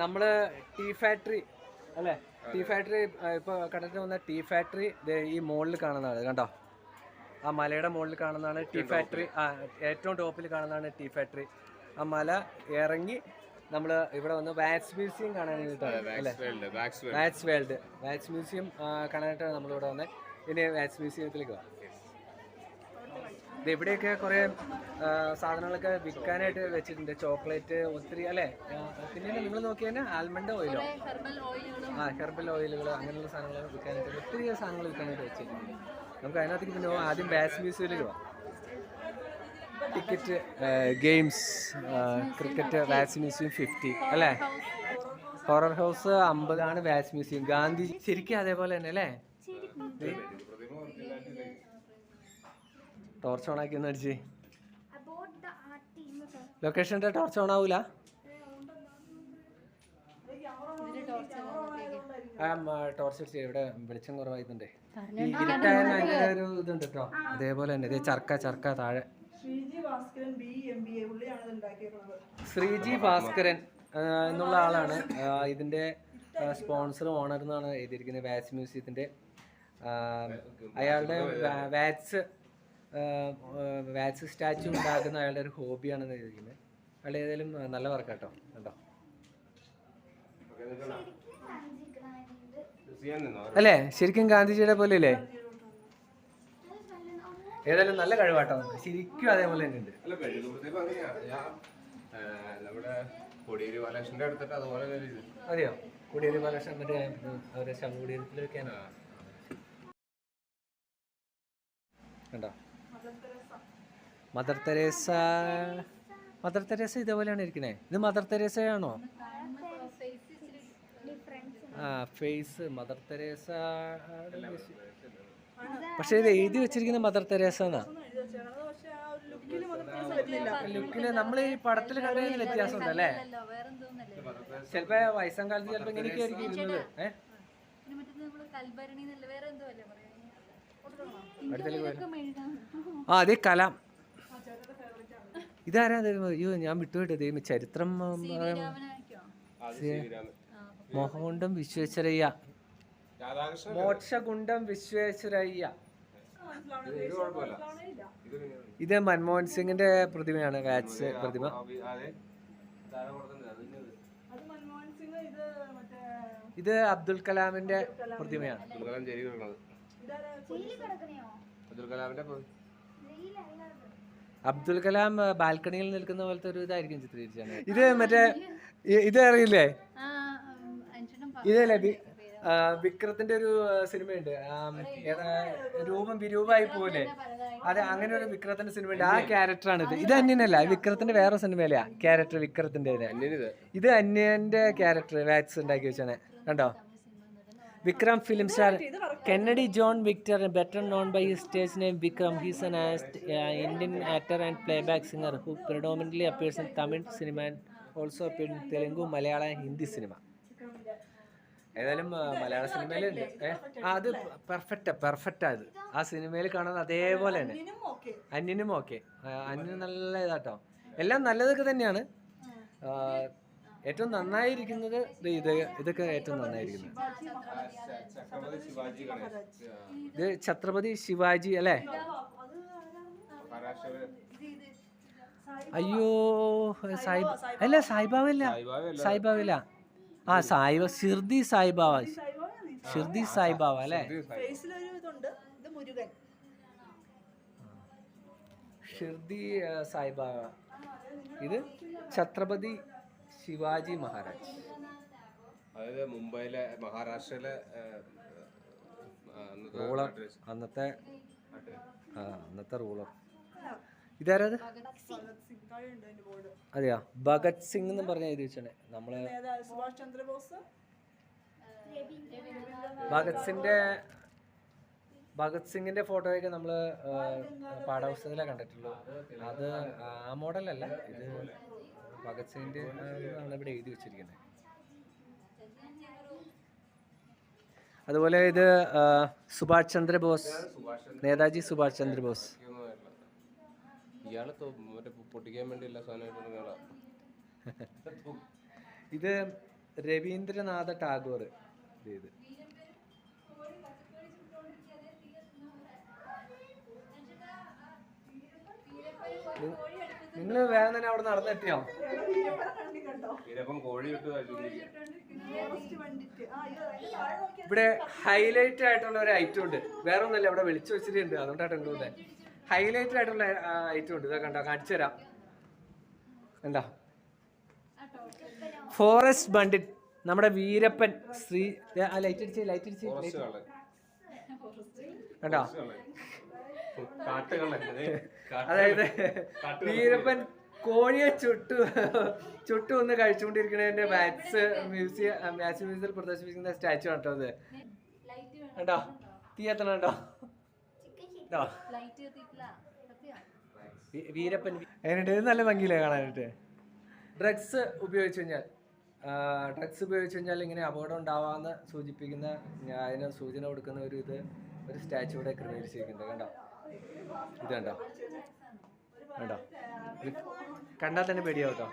നമ്മൾ tea factory അല്ലേ? Tea factory ഇപ്പൊ കണ്ടിട്ട് വന്ന ടീ ഫാക്ടറി ഈ മുകളിൽ കാണുന്നതാണ് കണ്ടോ? ആ മലയുടെ മുകളിൽ കാണുന്നതാണ് ടീ ഫാക്ടറി. ആ ഏറ്റവും ടോപ്പിൽ കാണുന്നതാണ് ടീ ഫാക്ടറി. ആ മല ഇറങ്ങി നമ്മൾ ഇവിടെ വന്ന് വാക്സ് മ്യൂസിയം കാണാൻ വേണ്ടിയിട്ടാണ് അല്ലേ? Wax world. വാക്സ് മ്യൂസിയം കാണാനായിട്ടാണ് നമ്മളിവിടെ വന്നത് ഇനി വാക്സ് മ്യൂസിയത്തിലേക്ക് പോകാം ഇവിടെയൊക്കെ കുറേ സാധനങ്ങളൊക്കെ വിൽക്കാനായിട്ട് വെച്ചിട്ടുണ്ട്? ചോക്ലേറ്റ് ഒത്തിരി അല്ലേ? പിന്നെ നിങ്ങൾ നോക്കി തന്നെ ആൽമണ്ട് ഓയിലോ? ആ ഹെർബൽ ഓയിലുകൾ അങ്ങനെയുള്ള സാധനങ്ങൾ വിൽക്കാനായിട്ട് ഒത്തിരി സാധനങ്ങൾ വിൽക്കാനായിട്ട് വെച്ചിട്ടുണ്ട്. നമുക്ക് അതിനകത്തേക്ക് പിന്നെ ആദ്യം ബാസ് മ്യൂസിയത്തിൽ പോവാം. Ticket games cricket wax museum fifty അല്ലേ? ഹൊറർ ഹൗസ് അമ്പതാണ് വാക്സ് മ്യൂസിയം. ഗാന്ധി ശരിക്കും അതേപോലെ തന്നെ അല്ലേ? ടോർച്ച് ഓൺ ആക്കി ഒന്ന് അടിച്ച്. ലൊക്കേഷന്റെ ടോർച്ച് ഓൺ ആവൂല. ടോർച്ച് അടിച്ച്. ഇവിടെ വെളിച്ചം കുറവായിട്ടുണ്ട്. ഇരുട്ടായ ഭയങ്കര ഒരു ഇതുണ്ട് കേട്ടോ അതേപോലെ തന്നെ. ഇതേ ചർക്ക ചർക്ക താഴെ. Sreeji Bhaskaran B M B A പുള്ളിയാണ് ശ്രീജി ഭാസ്കരൻ എന്നുള്ള ആളാണ്. ഇതിന്റെ സ്പോൺസർ ഓണർ എന്നാണ് എഴുതിയിരിക്കുന്നത്. വാച്ച് മ്യൂസിയത്തിന്റെ അയാളുടെ വാ- ആ, സ്റ്റാച്ചു ഉണ്ടാക്കുന്ന അയാളുടെ ഒരു ഹോബിയാണെന്ന് ചോദിക്കുന്നത്. അയാൾ ഏതായാലും നല്ല വർക്കാട്ടോ കണ്ടോ? അല്ലേ? ശരിക്കും ഗാന്ധിജിയുടെ പോലെ അല്ലേ ഏതായാലും നല്ല കഴിവാട്ടോ. ശരിക്കും അതേപോലെ തന്നെ ഉണ്ട്. കൊടിയേരി ബാലകൃഷ്ണന്റെ അടുത്തിട്ട് അതുപോലെ. അതെയോ? കുടിയേരി ബാലകൃഷ്ണൻ മറ്റേ അവരെ ശവകുടീരത്തിൽ വെക്കാനോ കണ്ടോ? മദർ തെരേസ മദർ തെരേസ ഇതേപോലെയാണ് ഇരിക്കണേ. ഇത് മദർ തെരേസയാണോ ആ ഫേസ് മദർ തെരേസ പക്ഷെ ഇത് എഴുതി വെച്ചിരിക്കുന്ന മദർ തെരേസ എന്നാ ലുക്കിൽ നമ്മൾ ഈ പടത്തിൽ കണ്ടതിന് വ്യത്യാസം ഉണ്ടല്ലേ ചിലപ്പോ വയസ്സാം കാലത്ത് ചിലപ്പോ ഇങ്ങനെയൊക്കെ ആയിരിക്കും ഇരുന്നത് ഏഹ് അടുത്തേക്ക് ആ അതെ കലാം. ഇതാരാ ഇത്? അയ്യോ ഞാൻ വിട്ടുപോയിട്ട് ദൈവം. ചരിത്രം മോഹകുണ്ടം വിശ്വേശ്വരയ്യ. മോക്ഷകുണ്ടം വിശ്വേശ്വരയ്യ. ഇത് മൻമോഹൻ സിംഗിന്റെ പ്രതിമയാണ് കാച്ച് പ്രതിമ. ഇത്. അത് മൻമോഹൻ സിംഗ് ഇത് മറ്റേ ഇത് അബ്ദുൽ കലാമിന്റെ പ്രതിമയാണ്. അബ്ദുൽ കലാമിന്റെ അബ്ദുൽ കലാം ബാൽക്കണിയിൽ നിൽക്കുന്ന പോലത്തെ ഒരു ഇതായിരിക്കും ചിത്രീകരിച്ചാണ് ഇത് മറ്റേ ഇത് അറിയില്ലേ? ഇതല്ലേ വിക്രത്തിന്റെ ഒരു സിനിമയുണ്ട്. ഏതാ, രൂപം വിരൂപമായി പോലെ അതെ അങ്ങനെ ഒരു വിക്രത്തിന്റെ സിനിമയുണ്ട്. ആ ക്യാരക്ടറാണ് ഇത്. ഇത് അന്യനല്ല വിക്രത്തിന്റെ വേറെ സിനിമയിലെയാ ക്യാരക്ടർ വിക്രത്തിന്റെ ഇത് അന്യന്റെ ക്യാരക്ടർ വാക്സ് ഉണ്ടാക്കി വെച്ചാണ്. കണ്ടോ? Vikram film star Kennedy John Victor better known by his stage name Vikram he's an Indian actor and playback singer who predominantly appears in Tamil cinema and also appeared in Telugu Malayalam Hindi cinema ഏതായാലും ആ, മലയാള ആ അത് പെർഫെക്റ്റാ പെർഫെക്റ്റാ അത് ആ സിനിമയിൽ കാണുന്നത് അതേപോലെ തന്നെ. അന്യനും ഓക്കെ അന്യനും നല്ല ഇതാട്ടോ. എല്ലാം നല്ലതൊക്കെ തന്നെയാണ്. ഏറ്റവും നന്നായിരിക്കുന്നത് ഇത് ഇതൊക്കെ ഏറ്റവും നന്നായിരിക്കുന്നത്. ഇത് ഛത്രപതി ശിവാജി അല്ലേ? അയ്യോ സായി അല്ല സായിബാബ ഇല്ല ആ സായിബ ഷിർദി സായിബാബ ഷിർദി സായിബാബ അല്ലേ? ഷിർദി സായിബാവ. ഇത് ഛത്രപതി ശിവാജി മഹാരാജ്. അതായത് മുംബൈയിലെ മഹാരാഷ്ട്രയിലെ റൂളർ അന്നത്തെ. ആ അന്നത്തെ റൂളർ ഇതാരത്? അതെയാ? ഭഗത് സിംഗ് എന്ന് പറഞ്ഞ എഴുതി വെച്ചാണ് നമ്മൾ സുഭാഷ് ചന്ദ്രബോസ് ഭഗത് സിംഗിന്റെ ഭഗത് സിംഗിന്റെ ഫോട്ടോയൊക്കെ നമ്മൾ പാഠപുസ്തകത്തിലാണ് കണ്ടിട്ടുള്ളൂ. അത് ആ മോഡലല്ല ഇത് ഭഗത് സിംഗിന്റെ ആണ് ഇവിടെ എഴുതി വെച്ചിരിക്കുന്നത് അതുപോലെ ഇത് സുഭാഷ് ചന്ദ്രബോസ് നേതാജി സുഭാഷ് ചന്ദ്രബോസ് ഇത് രവീന്ദ്രനാഥ ടാഗോർ ഇത് നിങ്ങൾ വേഗം തന്നെ അവിടെ താഴെ നോക്കിയാൽ ഇവിടെ ഹൈലൈറ്റ് ആയിട്ടുള്ള ഒരു ഐറ്റം ഉണ്ട്. വേറെ ഒന്നുമില്ല ഇവിടെ വിളിച്ചു വെച്ചിട്ടുണ്ട്. അതുകൊണ്ടാണ് ഉള്ളത് ഹൈലൈറ്റ് ആയിട്ടുള്ള ഐറ്റം ഉണ്ട്. ഇതാ കണ്ടോ കാണിച്ചു തരാം. എന്താ ഫോറസ്റ്റ് ബണ്ടിറ്റ് നമ്മുടെ വീരപ്പൻ ശ്രീ ലൈറ്റ് അടിച്ച് ലൈറ്റ് അടിച്ച് ഫോറസ്റ്റ് കണ്ടോ? അതായത് വീരപ്പൻ കോഴിയെ ചുട്ടു ചുട്ടു ഒന്ന് കഴിച്ചുകൊണ്ടിരിക്കുന്നതിന്റെ മാത്സ് മ്യൂസിയം മാത്സ് മ്യൂസിയത്തിൽ പ്രദർശിപ്പിക്കുന്ന സ്റ്റാച്ചു കേട്ടോ അത്. ഉണ്ടോ കണ്ടോ? തീ എത്തണം കണ്ടോ? കണ്ടോ? ലൈറ്റ് കത്തിയിട്ടില്ല സത്യം വീരപ്പൻ എങ്ങനെയുണ്ട് നല്ല ഭംഗിയില്ലേ കാണാനായിട്ട്? ഡ്രഗ്സ് ഉപയോഗിച്ച് കഴിഞ്ഞാൽ ഡ്രഗ്സ് ഉപയോഗിച്ച് കഴിഞ്ഞാൽ ഇങ്ങനെ അപകടം ഉണ്ടാവാമെന്ന് സൂചിപ്പിക്കുന്ന ഞാൻ അതിന് സൂചന കൊടുക്കുന്ന ഒരു ഇത് ഒരു സ്റ്റാച്ചു ഇവിടെ ക്രമീകരിച്ചിരിക്കുന്നുണ്ട്. കണ്ടോ? ഇത് കണ്ടോ? കണ്ടോ? കണ്ടാൽ തന്നെ പേടിയാവും